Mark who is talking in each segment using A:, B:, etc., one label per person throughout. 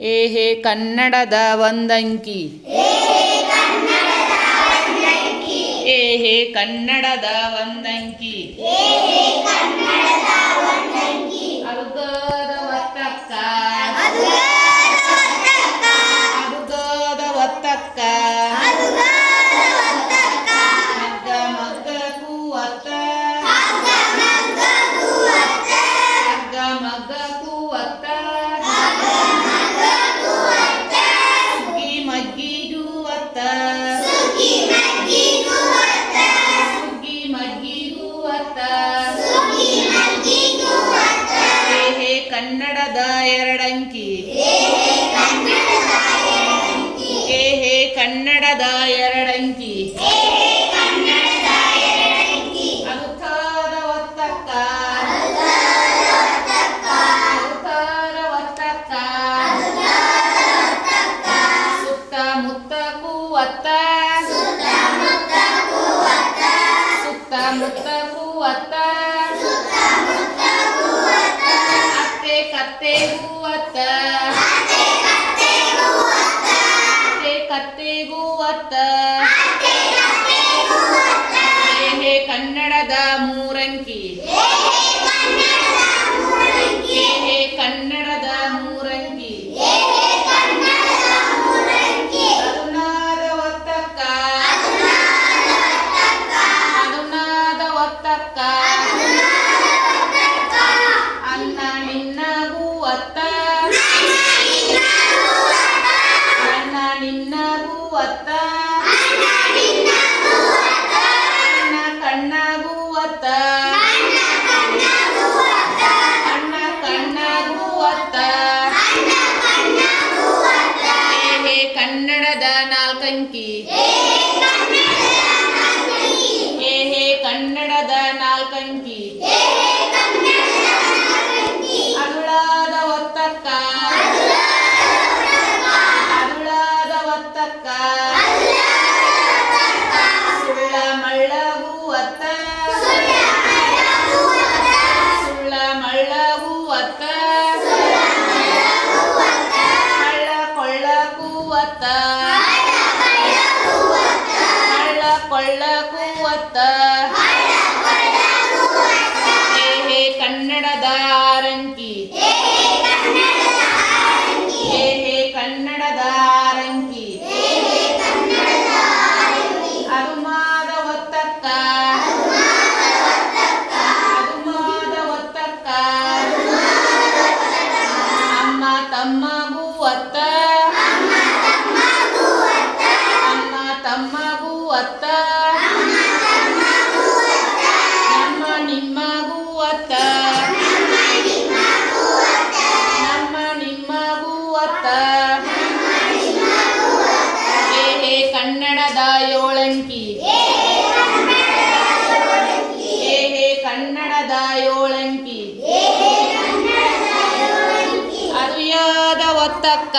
A: ಏಹೆ ಕನ್ನಡದ ಒಂದಂಕಿ ಏಹೆ ಕನ್ನಡದ ಒಂದಂಕಿ ಸುತ್ತ ಅತ್ತೆ. ಕೂವತ್ತ ಅತ್ತೆ. ಕತ್ತೆ ಅತ್ತ. ಕನ್ನಡದ ಮೂರಂಕಿ. ನಿನ್ನಗೂ ಒತ್ತ ನಿನ್ನ ಹೂವತ್ತ. ಅಣ್ಣ ಕಣ್ಣಗೂ ಒತ್ತ ಅಣ್ಣ ಕಣ್ಣಗೂ ಒತ್ತ ಹೇ ಕನ್ನಡದ ನಾಲ್ಕಂಕಿ. ಹಳ್ಳ ಕೂವತ್ತ ಏಹೆ ಕನ್ನಡದ ಆರಂಕಿ. ಹೇ ಕನ್ನಡದ ಆರಂಕಿ. ಅರುಮಾದ ಒತ್ತಕ್ಕ ಅರುಮಾದ ಒತ್ತಕ್ಕ ಅಮ್ಮ ತಮ್ಮಗೂ ಒತ್ತ ಅಮ್ಮ ತಮ್ಮಗೂ ಒತ್ತ ನಮ್ಮ ನಿಮ್ಮಗೂ ಅತ್ತ ನಮ್ಮ ನಿಮ್ಮಗೂ ಒತ್ತ ಹೇ ಕನ್ನಡದ ಏಳಂಕಿ. ಹೇ ಕನ್ನಡದ ಏಳಂಕಿ. ಅರಿಯಾದ ಒತ್ತಕ್ಕ.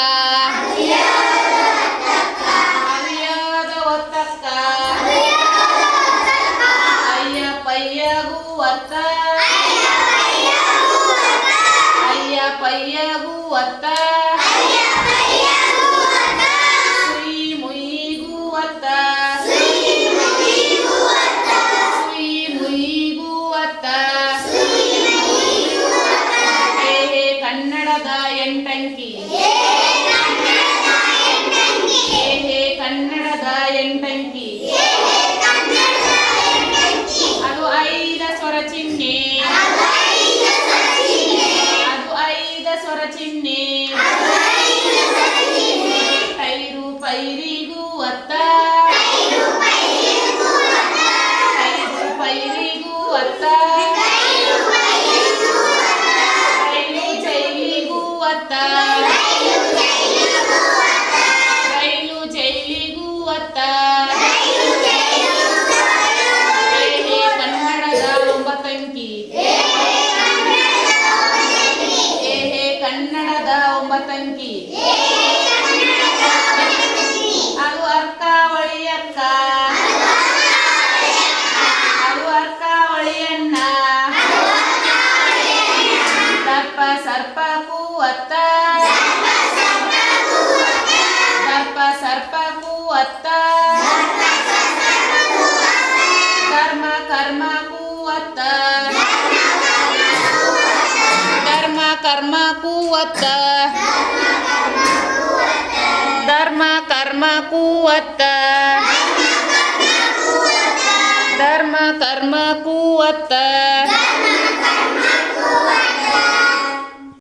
A: దర్ప సర్ప పూవత్త దర్ప సర్ప పూవత్త కర్మ కర్మ పూవత్త కర్మ కర్మ పూవత్త ధర్మ కర్మ పూవత్త ధర్మ కర్మ పూవత్త